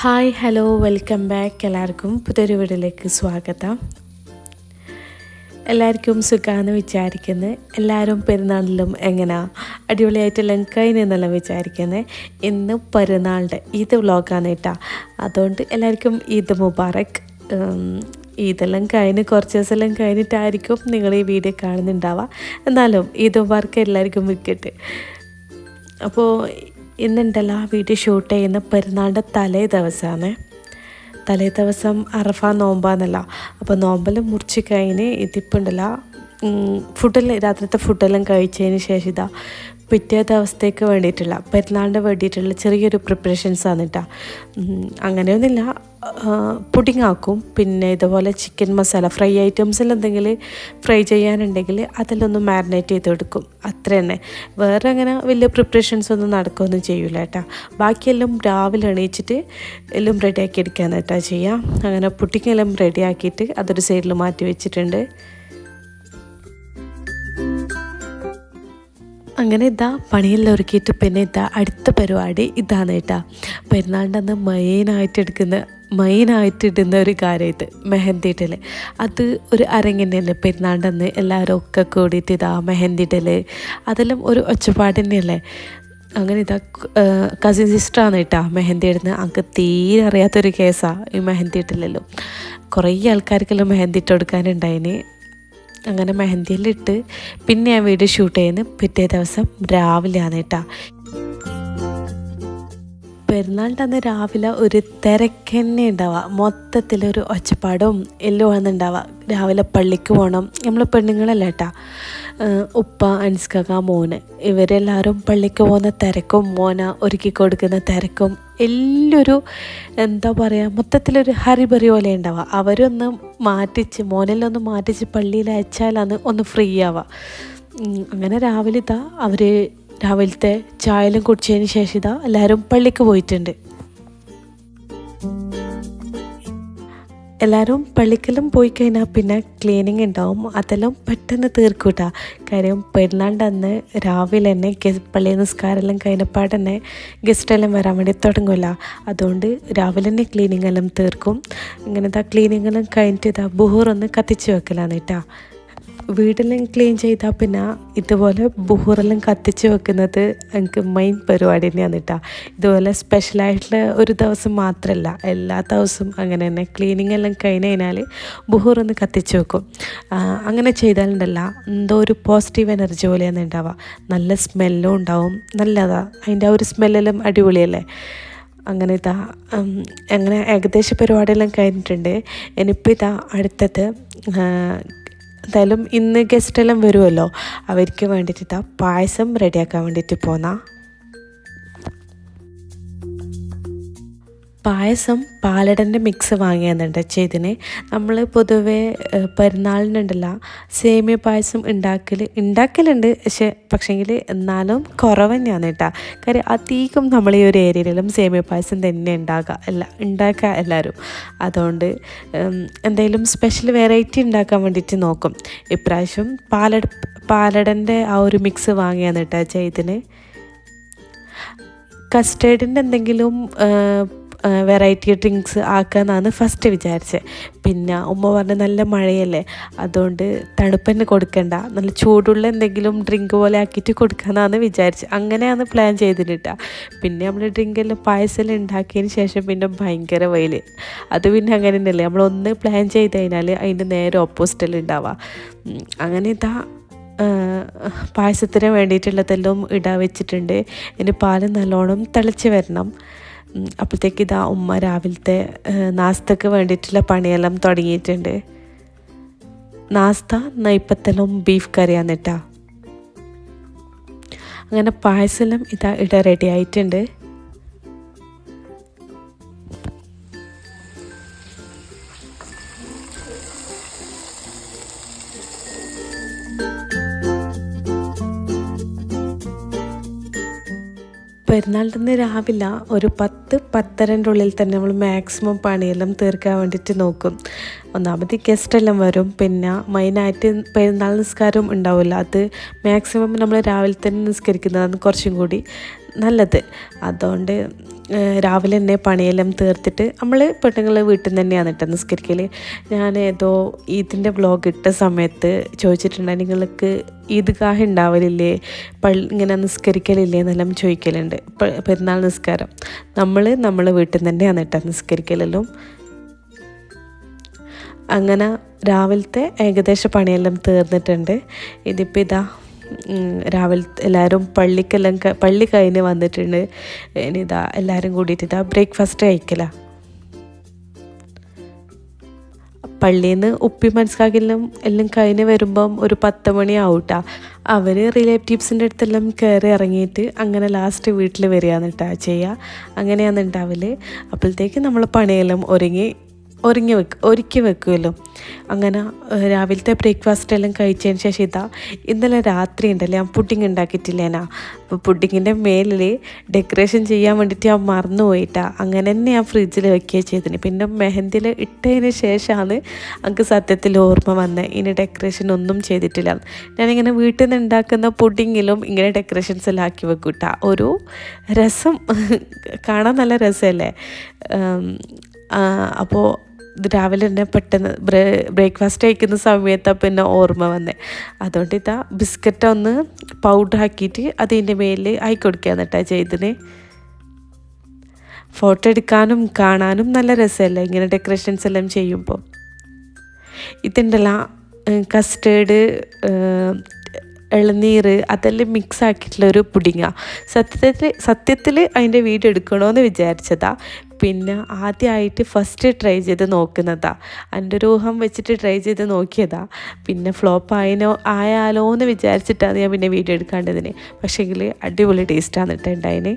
Hi hello welcome back. എല്ലാവർക്കും പുതിയൊരു വീഡിയോയിലേക്ക് സ്വാഗതം. എല്ലാവർക്കും സുഖമാണെന്ന് വിചാരിക്കുന്നത് എല്ലാവരും പെരുന്നാളിലും എങ്ങനെയാ അടിപൊളിയായിട്ടെല്ലാം കഴിഞ്ഞെന്നെല്ലാം വിചാരിക്കുന്നത് ഇന്ന് പെരുന്നാളുടെ ഈദ് വ്ളോഗാണ് കേട്ടോ. അതുകൊണ്ട് എല്ലാവർക്കും ഈദ് മുബാറക്. ഇതെല്ലാം കഴിഞ്ഞ് കുറച്ച് ദിവസമെല്ലാം കഴിഞ്ഞിട്ടായിരിക്കും നിങ്ങൾ ഈ വീഡിയോ കാണുന്നുണ്ടാവുക. എന്നാലും ഈദ് മുബാറക്ക് എല്ലാവർക്കും വിൽക്കട്ടെ അപ്പോൾ ഇന്നുണ്ടല്ലോ ആ വീഡിയോ ഷൂട്ട് ചെയ്യുന്ന പെരുന്നാളിന്റെ തലേ ദിവസമാണ്. തലേ ദിവസം അറഫ നോമ്പാന്നല്ല അപ്പോൾ നോമ്പെല്ലാം മുറിച്ച് കഴിഞ്ഞ് ഇതിപ്പുണ്ടല്ലോ ഫുഡെല്ലാം രാത്രിത്തെ ഫുഡെല്ലാം കഴിച്ചതിന് ശേഷം ഇതാ പിറ്റേ ദിവസത്തേക്ക് വേണ്ടിയിട്ടുള്ള പെരുന്നാളിന്റെ വേണ്ടിയിട്ടുള്ള ചെറിയൊരു പ്രിപ്പറേഷൻസ് ആണ് കേട്ടോ അങ്ങനെയൊന്നുമില്ല. പുഡിംഗ് ആക്കും പിന്നെ ഇതുപോലെ ചിക്കൻ മസാല ഫ്രൈ ഐറ്റംസിൽ എന്തെങ്കിലും ഫ്രൈ ചെയ്യാനുണ്ടെങ്കിൽ അതിലൊന്ന് മാരിനേറ്റ് ചെയ്തെടുക്കും. അത്ര തന്നെ വേറെ അങ്ങനെ വലിയ പ്രിപ്പറേഷൻസ് ഒന്നും നടക്കുകയൊന്നും ചെയ്യൂല കേട്ടോ. ബാക്കിയെല്ലാം രാവിലെ എണീച്ചിട്ട് എല്ലാം റെഡിയാക്കി എടുക്കാൻ കേട്ടോ ചെയ്യാം. അങ്ങനെ പുഡിംഗ് എല്ലാം റെഡിയാക്കിയിട്ട് അതൊരു സൈഡിൽ മാറ്റി വെച്ചിട്ടുണ്ട്. അങ്ങനെ ഇതാ പണിയെല്ലാം ഒരുക്കിയിട്ട് പിന്നെ ഇതാ അടുത്ത പരിപാടി ഇതാണ് കേട്ടാ. പെരുന്നാളിന്റെ അന്ന് മെയിനായിട്ട് എടുക്കുന്ന മെയിനായിട്ട് ഇടുന്ന ഒരു കാര്യം ഇത് മെഹന്തി അത് ഒരു അരങ്ങന്നെയല്ലേ പെരുന്നാളിന്റെ അന്ന് എല്ലാവരും ഒക്കെ കൂടിയിട്ട് ഇതാ മെഹന്തി അതെല്ലാം ഒരു ഒച്ചപ്പാട് തന്നെയല്ലേ അങ്ങനെ ഇതാ കസിൻ സിസ്റ്ററാണ് കേട്ടോ മെഹന്തി ഇടുന്നത് അങ്ങ് തീരെ അറിയാത്തൊരു കേസാണ് ഈ മെഹന്തി ഇട്ടില്ലല്ലോ കുറേ ആൾക്കാർക്കെല്ലാം മെഹന്തി ഇട്ട് കൊടുക്കാനുണ്ടായിന്. അങ്ങനെ മെഹന്തിയെല്ലാം ഇട്ട് പിന്നെ ഞാൻ വീഡിയോ ഷൂട്ട് ചെയ്യുന്നത് പിറ്റേ ദിവസം രാവിലെയാണ് കേട്ടോ. പെരുന്നാളിന്റെ അന്ന് രാവിലെ ഒരു തിരക്കന്നെ ഉണ്ടാവുക. മൊത്തത്തിലൊരു ഒച്ചപ്പാടും എല്ലാം ആണെന്നുണ്ടാവുക രാവിലെ പള്ളിക്ക് പോകണം നമ്മൾ പെണ്ണുങ്ങളല്ല കേട്ടാ ഉപ്പ അൻസ്കക മോന്. ഇവരെല്ലാവരും പള്ളിക്ക് പോകുന്ന തിരക്കും മോന ഒരുക്കി കൊടുക്കുന്ന തിരക്കും എല്ലൊരു എന്താ പറയുക മൊത്തത്തിലൊരു ഹരിപറി പോലെ ഉണ്ടാവുക. അവരൊന്ന് മാറ്റിച്ച് മോനെല്ലാം മാറ്റിച്ച് പള്ളിയിൽ അയച്ചാലാണ് ഒന്ന് ഫ്രീ ആവുക. അങ്ങനെ രാവിലെ ഇതാ അവർ രാവിലത്തെ ചായലും കുടിച്ചതിന് ശേഷം ഇതാ എല്ലാവരും പള്ളിക്ക് പോയിട്ടുണ്ട്. എല്ലാവരും പള്ളിക്കെല്ലാം പോയി കഴിഞ്ഞാൽ പിന്നെ ക്ലീനിങ് ഉണ്ടാവും. അതെല്ലാം പെട്ടെന്ന് തീർക്കൂട്ടാ കാര്യം പെരുന്നാളിന്റെ അന്ന് രാവിലെ തന്നെ ഗസ് പള്ളി നിസ്കാരമെല്ലാം കഴിഞ്ഞപ്പാട് തന്നെ ഗസ്റ്റെല്ലാം വരാൻ വേണ്ടി തുടങ്ങുമല്ലോ അതുകൊണ്ട് രാവിലെ തന്നെ ക്ലീനിങ് എല്ലാം തീർക്കും. ഇങ്ങനത്തെ ക്ലീനിങ് എല്ലാം കഴിഞ്ഞിട്ട് ഇതാ ബുഹൂർ ഒന്ന് കത്തിച്ച് വെക്കലാണ് കേട്ടോ. വീടെല്ലാം ക്ലീൻ ചെയ്താൽ പിന്നെ ഇതുപോലെ ബുഹറെല്ലാം കത്തിച്ച് വെക്കുന്നത് എനിക്ക് മെയിൻ പരിപാടി തന്നെയാണ് കേട്ടോ ഇതുപോലെ സ്പെഷ്യലായിട്ടുള്ള ഒരു ദിവസം മാത്രമല്ല എല്ലാ ദിവസവും അങ്ങനെ തന്നെ ക്ലീനിങ് എല്ലാം കഴിഞ്ഞ് കഴിഞ്ഞാൽ ബുഹറൊന്ന് കത്തിച്ച് വെക്കും. അങ്ങനെ ചെയ്താലുണ്ടല്ല എന്തോ ഒരു പോസിറ്റീവ് എനർജി പോലെയാണ് ഉണ്ടാവുക. നല്ല സ്മെല്ലും ഉണ്ടാവും. നല്ലതാ. അതിന്റെ ആ ഒരു സ്മെല്ലെല്ലാം അടിപൊളിയല്ലേ? അങ്ങനെ ഇതാ അങ്ങനെ ഏകദേശ പരിപാടിയെല്ലാം കഴിഞ്ഞിട്ടുണ്ട്. ഇനിയിപ്പോൾ ഇതാ അടുത്തത് എന്തായാലും ഇന്ന് ഗസ്റ്റെല്ലാം വരുമല്ലോ അവർക്ക് വേണ്ടിയിട്ട് പായസം റെഡിയാക്കാൻ വേണ്ടിയിട്ട് പോന്നാ. പായസം പാലടന്റെ മിക്സ് വാങ്ങിയെന്നുണ്ട് ചെയ്തിന് നമ്മൾ പൊതുവേ പെരുന്നാളിനുണ്ടല്ല സേമിയ പായസം ഉണ്ടാക്കൽ ഉണ്ടാക്കലുണ്ട് പക്ഷെ പക്ഷേങ്കിൽ എന്നാലും കുറവ് തന്നെയാണ് കേട്ടോ കാര്യം അധികം നമ്മൾ ഈ ഒരു ഏരിയയിലും സേമിയ പായസം തന്നെ ഉണ്ടാക്കുക അല്ല ഉണ്ടാക്കുക എല്ലാവരും അതുകൊണ്ട് എന്തെങ്കിലും സ്പെഷ്യൽ വെറൈറ്റി ഉണ്ടാക്കാൻ വേണ്ടിയിട്ട് നോക്കും. ഇപ്രാവശ്യം പാലട പാലടന്റെ ആ ഒരു മിക്സ് വാങ്ങിയാണ് കേട്ടോ ചെയ്തിന് കസ്റ്റേർഡിന്റെ എന്തെങ്കിലും വെറൈറ്റി ഡ്രിങ്ക്സ് ആക്കാമെന്നാണ് ഫസ്റ്റ് വിചാരിച്ചത് പിന്നെ ഉമ്മ പറഞ്ഞ നല്ല മഴയല്ലേ? അതുകൊണ്ട് തണുപ്പന്നെ കൊടുക്കണ്ട. നല്ല ചൂടുള്ള എന്തെങ്കിലും ഡ്രിങ്ക് പോലെ ആക്കിയിട്ട് കൊടുക്കാമെന്നാണ് വിചാരിച്ചത് അങ്ങനെയാണ് പ്ലാൻ ചെയ്തിട്ട് പിന്നെ നമ്മൾ ഡ്രിങ്ക് എല്ലാം പായസം ഉണ്ടാക്കിയതിന് ശേഷം പിന്നെ ഭയങ്കര വെയിൽ അത് പിന്നെ അങ്ങനെ തന്നെയല്ലേ നമ്മളൊന്ന് പ്ലാൻ ചെയ്ത് കഴിഞ്ഞാൽ അതിന്റെ നേരെ ഓപ്പോസിറ്റല്ലേ ഉണ്ടാവുക. അങ്ങനെ ഇതാ പായസത്തിന് വേണ്ടിയിട്ടുള്ളതെല്ലാം ഇടാൻ വെച്ചിട്ടുണ്ട്. ഇനി പാൽ നല്ലോണം തിളച്ച് വരണം. അപ്പോഴത്തേക്ക് ഇതാ ഉമ്മ രാവിലത്തെ നാസ്തക്ക് വേണ്ടിയിട്ടുള്ള പണിയെല്ലാം തുടങ്ങിയിട്ടുണ്ട്. നാസ്ത നെയ്പ്പത്തലും ബീഫ് കറിയാന്നിട്ടാ അങ്ങനെ പായസമെല്ലാം ഇതാ ഇട റെഡി ആയിട്ടുണ്ട്. പെരുന്നാളിന്റെ തന്നെ രാവിലെ ഒരു പത്ത് പത്തരന്റെ ഉള്ളിൽ തന്നെ നമ്മൾ മാക്സിമം പണിയെല്ലാം തീർക്കാൻ വേണ്ടിയിട്ട് നോക്കും. ഒന്നാമത് ഗസ്റ്റ് എല്ലാം വരും. പിന്നെ മെയിനായിട്ട് പെരുന്നാൾ നിസ്കാരം ഉണ്ടാവില്ല. അത് മാക്സിമം നമ്മൾ രാവിലെ തന്നെ നിസ്കരിക്കുന്നതാണ് കുറച്ചും കൂടി. നല്ലത്. അതുകൊണ്ട് രാവിലെ തന്നെ പണിയെല്ലാം തീർത്തിട്ട് നമ്മൾ പെണ്ണുങ്ങൾ വീട്ടിൽ നിന്ന് തന്നെയാണ് കേട്ടോ നിസ്കരിക്കൽ ഞാൻ ഏതോ ഈദിന്റെ ബ്ലോഗ് ഇട്ട സമയത്ത് ചോദിച്ചിട്ടുണ്ട് നിങ്ങൾക്ക് ഈദ്ഗാഹ് ഉണ്ടാവലില്ലേ പള്ളി ഇങ്ങനെ നിസ്കരിക്കലില്ലേ? എന്നെല്ലാം ചോദിക്കലുണ്ട്. പെരുന്നാൾ നിസ്കാരം. നമ്മൾ നമ്മൾ വീട്ടിൽ നിന്ന് തന്നെയാണ് കേട്ടോ നിസ്കരിക്കലെല്ലാം അങ്ങനെ രാവിലത്തെ ഏകദേശ പണിയെല്ലാം തീർന്നിട്ടുണ്ട്. ഇതിപ്പോൾ ഇതാ രാവിലെ എല്ലാവരും പള്ളിക്കെല്ലാം പള്ളി കഴിഞ്ഞ് വന്നിട്ടുണ്ട്. ഇനി ഇതാ എല്ലാവരും കൂടിയിട്ട് ഇതാ ബ്രേക്ക്ഫാസ്റ്റ് കഴിക്കല. പള്ളിയിൽ നിന്ന് ഉപ്പി മനസ്സിലാക്കിയെല്ലാം എല്ലാം കഴിഞ്ഞ് വരുമ്പം ഒരു പത്ത് മണി കേട്ടോ അവർ റിലേറ്റീവ്സിന്റെ അടുത്തെല്ലാം കയറി ഇറങ്ങിയിട്ട് അങ്ങനെ ലാസ്റ്റ് വീട്ടിൽ വരികയാണ് കേട്ടോ ചെയ്യുക അങ്ങനെയാണ് ഉണ്ടാവൽ. അപ്പോഴത്തേക്ക് നമ്മൾ പണിയെല്ലാം ഒരുങ്ങി ഒരുങ്ങി വെക്ക് ഒരുക്കി വെക്കുമല്ലോ. അങ്ങനെ രാവിലത്തെ ബ്രേക്ക്ഫാസ്റ്റ് എല്ലാം കഴിച്ചതിന് ശേഷം ഇതാ ഇന്നലെ രാത്രി ഉണ്ടല്ലേ ഞാൻ പുഡിങ് ഉണ്ടാക്കിയിട്ടില്ലേനാ അപ്പോൾ പുഡിങ്ങിന്റെ മേലിൽ ഡെക്കറേഷൻ ചെയ്യാൻ വേണ്ടിയിട്ട് ഞാൻ മറന്നു പോയിട്ടാ. അങ്ങനെ തന്നെ ഞാൻ ഫ്രിഡ്ജിൽ വെക്കുകയാണ് ചെയ്തിന് പിന്നെ മെഹന്തിയിൽ ഇട്ടതിന് ശേഷമാണ് എനിക്ക് സത്യത്തിൽ ഓർമ്മ വന്നത് ഇനി ഡെക്കറേഷൻ ഒന്നും ചെയ്തിട്ടില്ല. ഞാനിങ്ങനെ വീട്ടിൽ നിന്ന് ഉണ്ടാക്കുന്ന പുഡിങ്ങിലും ഇങ്ങനെ ഡെക്കറേഷൻസ് എല്ലാം ആക്കി വെക്കൂട്ടാ. ഒരു രസം. കാണാൻ നല്ല രസമല്ലേ? അപ്പോൾ രാവിലെ തന്നെ പെട്ടെന്ന് ബ്രേ ബ്രേക്ക്ഫാസ്റ്റ് കഴിക്കുന്ന സമയത്താണ് പിന്നെ ഓർമ്മ വന്നത് അതുകൊണ്ട് ഇതാ ബിസ്ക്കറ്റ് ഒന്ന് പൗഡർ ആക്കിയിട്ട് അതിന്റെ മേലിൽ ആയി കൊടുക്കുക കേട്ടോ ചെയ്തത്. ഫോട്ടോ എടുക്കാനും കാണാനും നല്ല രസമല്ലേ ഇങ്ങനെ ഡെക്കറേഷൻസ് എല്ലാം ചെയ്യുമ്പോൾ ഇതുണ്ടല്ല കസ്റ്റേർഡ് ഇളനീർ അതെല്ലാം മിക്സ് ആക്കിയിട്ടുള്ള ഒരു പുഡിങ്ങാണ് സത്യത്തിൽ സത്യത്തിൽ അതിന്റെ വീഡിയോ എടുക്കണമെന്ന് വിചാരിച്ചതാ. പിന്നെ ആദ്യമായിട്ട് ഫസ്റ്റ് ട്രൈ ചെയ്ത് നോക്കുന്നതാണ് എന്റെ ഒരു ഊഹം വെച്ചിട്ട് ട്രൈ ചെയ്ത് നോക്കിയതാ. പിന്നെ ഫ്ലോപ്പ് ആയനോ ആയാലോ എന്ന് വിചാരിച്ചിട്ടാണ് ഞാൻ പിന്നെ വീഡിയോ എടുക്കാണ്ടതിന് പക്ഷേങ്കിൽ അടിപൊളി ടേസ്റ്റാണ് കേട്ടോ ഉണ്ടായിന്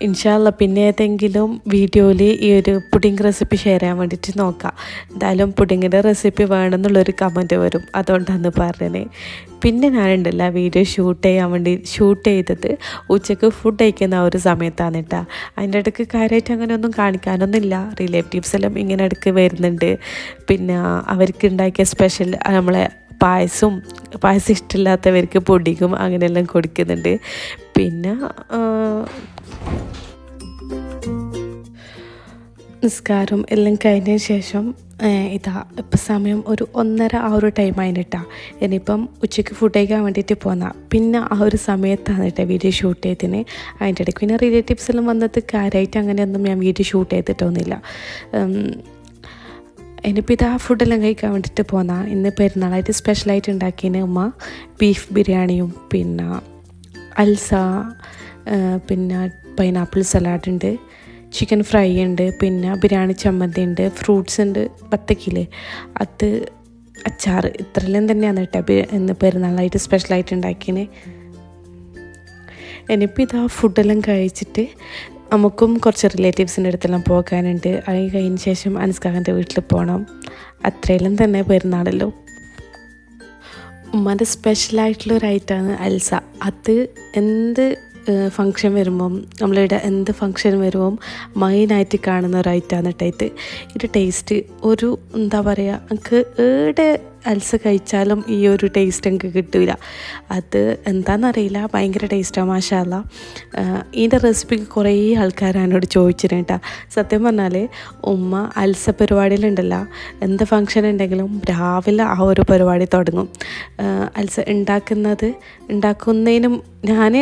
ഇൻഷാല്ല പിന്നെ ഏതെങ്കിലും വീഡിയോയിൽ ഈ ഒരു പുഡിംഗ് റെസിപ്പി ഷെയർ ചെയ്യാൻ വേണ്ടിയിട്ട് നോക്കാം. എന്തായാലും പുഡിങ്ങിന്റെ റെസിപ്പി വേണമെന്നുള്ളൊരു കമന്റ് വരും. അതുകൊണ്ടാണ് പറഞ്ഞത്. പിന്നെ ഞാനുണ്ടല്ല വീഡിയോ ഷൂട്ട് ചെയ്യാൻ വേണ്ടി ഷൂട്ട് ചെയ്തത്. ഉച്ചയ്ക്ക് ഫുഡ് കഴിക്കുന്ന ഒരു സമയത്താണ് കേട്ടോ അതിന്റെ ഇടയ്ക്ക് കാര്യമായിട്ട് അങ്ങനെയൊന്നും കാണിക്കാനൊന്നുമില്ല. റിലേറ്റീവ്സ് എല്ലാം ഇങ്ങനെ ഇടയ്ക്ക് വരുന്നുണ്ട്. പിന്നെ അവർക്ക് ഉണ്ടാക്കിയ സ്പെഷ്യൽ നമ്മളെ പായസവും പായസം ഇഷ്ടമില്ലാത്തവർക്ക് പൊടിക്കും അങ്ങനെയെല്ലാം കൊടുക്കുന്നുണ്ട്. പിന്നെ നിസ്കാരം എല്ലാം കഴിഞ്ഞതിന് ശേഷം ഇതാ ഇപ്പം സമയം ഒരു ഒന്നര ആ ഒരു ടൈം ആയിട്ടാ ഇനിയിപ്പം ഉച്ചയ്ക്ക് ഫുഡ് കഴിക്കാൻ വേണ്ടിയിട്ട് പോന്നാ. പിന്നെ ആ ഒരു സമയത്താണ് കേട്ടോ വീഡിയോ ഷൂട്ട് ചെയ്തതിന്. അതിന്റെ ഇടയ്ക്ക് പിന്നെ റിലേറ്റീവ്സ് എല്ലാം വന്നത് കാര്യമായിട്ട് അങ്ങനെയൊന്നും ഞാൻ വീഡിയോ ഷൂട്ട് ചെയ്തിട്ടൊന്നുമില്ല. ഇനിയിപ്പോൾ ഇതാ ഫുഡെല്ലാം കഴിക്കാൻ വേണ്ടിയിട്ട് പോന്നാ. ഇന്ന് പെരുന്നാളായിട്ട് സ്പെഷ്യലായിട്ട് ഉണ്ടാക്കിയതിന് ഉമ്മ. ബീഫ് ബിരിയാണിയും പിന്നെ അൽസ പിന്നെ പൈനാപ്പിൾ സലാഡ് ഉണ്ട് ചിക്കൻ ഫ്രൈ ഉണ്ട് പിന്നെ ബിരിയാണി ചമ്മന്തി ഉണ്ട് ഫ്രൂട്ട്സ് ഉണ്ട് ബത്തക്കില്ലേ അത് അച്ചാർ ഇത്രയെല്ലാം തന്നെയാണ് കേട്ടോ ഇന്ന് പെരുന്നാളായിട്ട് സ്പെഷ്യലായിട്ട് ഉണ്ടാക്കിയത് ഇനിയിപ്പോൾ ഇതാ ഫുഡെല്ലാം കഴിച്ചിട്ട് നമുക്കും കുറച്ച് റിലേറ്റീവ്സിന്റെ അടുത്തെല്ലാം പോകാനുണ്ട്. അത് കഴിഞ്ഞ ശേഷം അൻസ്കാഖിന്റെ വീട്ടിൽ പോകണം അത്രയെല്ലാം തന്നെ പെരുന്നാളല്ലോ. ഉമ്മാന്റെ സ്പെഷ്യലായിട്ടുള്ള ഒരു ഐറ്റമാണ് അൽസ. അത് എന്ത് ഫങ്ഷൻ വരുമ്പം നമ്മളിവിടെ എന്ത് ഫങ്ഷൻ വരുമ്പം മെയിനായിട്ട് കാണുന്ന ഒരു ഐറ്റമാണ് കേട്ടോ ഇത്. ഇതിന്റെ ടേസ്റ്റ് ഒരു എന്താ പറയുക എനിക്ക് ഏടെ അൽസ കഴിച്ചാലും ഈ ഒരു ടേസ്റ്റ് എനിക്ക് കിട്ടില്ല അത് എന്താണെന്നറിയില്ല ഭയങ്കര ടേസ്റ്റാണ് മാഷാല്ല ഇതിന്റെ റെസിപ്പി കുറേ ആൾക്കാർ എന്നോട് ചോദിച്ചിരുന്നു കേട്ടോ. സത്യം പറഞ്ഞാൽ ഉമ്മ അൽസ പരിപാടിയിലുണ്ടല്ലോ എന്ത് ഫങ്ഷൻ ഉണ്ടെങ്കിലും രാവിലെ ആ ഒരു പരിപാടി തുടങ്ങും. അൽസ ഉണ്ടാക്കുന്നത് ഉണ്ടാക്കുന്നതിനും ഞാൻ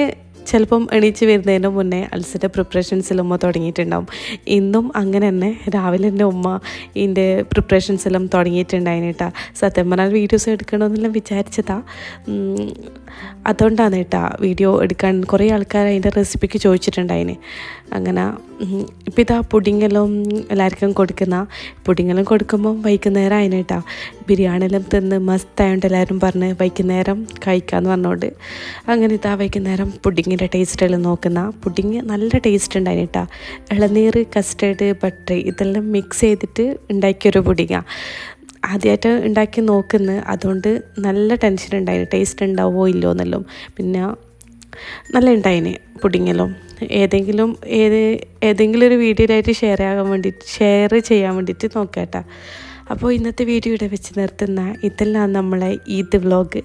ചിലപ്പം എണീച്ച് വരുന്നതിന് മുന്നേ അൽസിന്റെ പ്രിപ്പറേഷൻസിൽ ഉമ്മ തുടങ്ങിയിട്ടുണ്ടാവും. ഇന്നും അങ്ങനെ തന്നെ രാവിലെ എന്റെ ഉമ്മ ഇതിന്റെ പ്രിപ്പറേഷൻസിലും തുടങ്ങിയിട്ടുണ്ടായിന് കേട്ടാ. സത്യം പറഞ്ഞാൽ വീഡിയോസ് എടുക്കണമെന്നെല്ലാം വിചാരിച്ചതാ. അതുകൊണ്ടാണ് കേട്ടാ വീഡിയോ എടുക്കാൻ കുറേ ആൾക്കാർ അതിന്റെ റെസിപ്പിക്ക് ചോദിച്ചിട്ടുണ്ടായിന്. അങ്ങനെ ഇപ്പം ഇതാ പുഡിങ്ങെല്ലാം എല്ലാവർക്കും കൊടുക്കുന്ന പുഡിങ്ങെല്ലാം കൊടുക്കുമ്പം വൈകുന്നേരം അതിന് കേട്ടാ ബിരിയാണിയെല്ലാം തിന്ന് മസ്തായോണ്ട് എല്ലാവരും പറഞ്ഞ് വൈകുന്നേരം കഴിക്കാമെന്ന് പറഞ്ഞോണ്ട്. അങ്ങനെ ഇതാ വൈകുന്നേരം പുഡിങ്ങിന്റെ ടേസ്റ്റെല്ലാം നോക്കുന്ന. പുഡിങ് നല്ല ടേസ്റ്റ് ഉണ്ടായിന് കേട്ടോ ഇളനീർ കസ്റ്റേർഡ് ബട്ടർ ഇതെല്ലാം മിക്സ് ചെയ്തിട്ട് ഉണ്ടാക്കിയൊരു പുഡിങ്ങാണ് ആദ്യമായിട്ട് ഉണ്ടാക്കി നോക്കുന്ന. അതുകൊണ്ട് നല്ല ടെൻഷൻ ഉണ്ടായിന് ടേസ്റ്റ് ഉണ്ടാവുമോ ഇല്ലയോ എന്നെല്ലാം. പിന്നെ നല്ല ഉണ്ടായിന് പുഡിങ്ങെല്ലാം. ഏതെങ്കിലും ഏത് ഏതെങ്കിലും ഒരു വീഡിയോയിലായിട്ട് ഷെയർ ആകാൻ വേണ്ടിയിട്ട് ഷെയർ ചെയ്യാൻ വേണ്ടിയിട്ട് നോക്കാം കേട്ടോ അപ്പോൾ ഇന്നത്തെ വീഡിയോ ഇവിടെ വെച്ച് നിർത്തുന്ന ഇതെല്ലാം നമ്മളെ ഈദ് വ്ലോഗ്.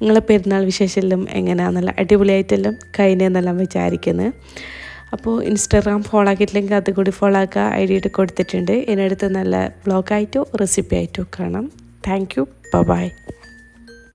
നിങ്ങളെ പെരുന്നാൾ വിശേഷമെല്ലാം എങ്ങനെയാണെന്നല്ല അടിപൊളിയായിട്ടെല്ലാം കഴിഞ്ഞെന്നെല്ലാം വിചാരിക്കുന്നത് അപ്പോൾ ഇൻസ്റ്റാഗ്രാം ഫോളോ ആക്കിയിട്ടില്ലെങ്കിൽ അതുകൂടി ഫോളോ ആക്കുക. ഐ ഡി ഇട്ട് കൊടുത്തിട്ടുണ്ട്. ഇതിനടുത്ത് നല്ല വ്ളോഗായിട്ടോ റെസിപ്പി ആയിട്ടോ കാണാം. Thank you by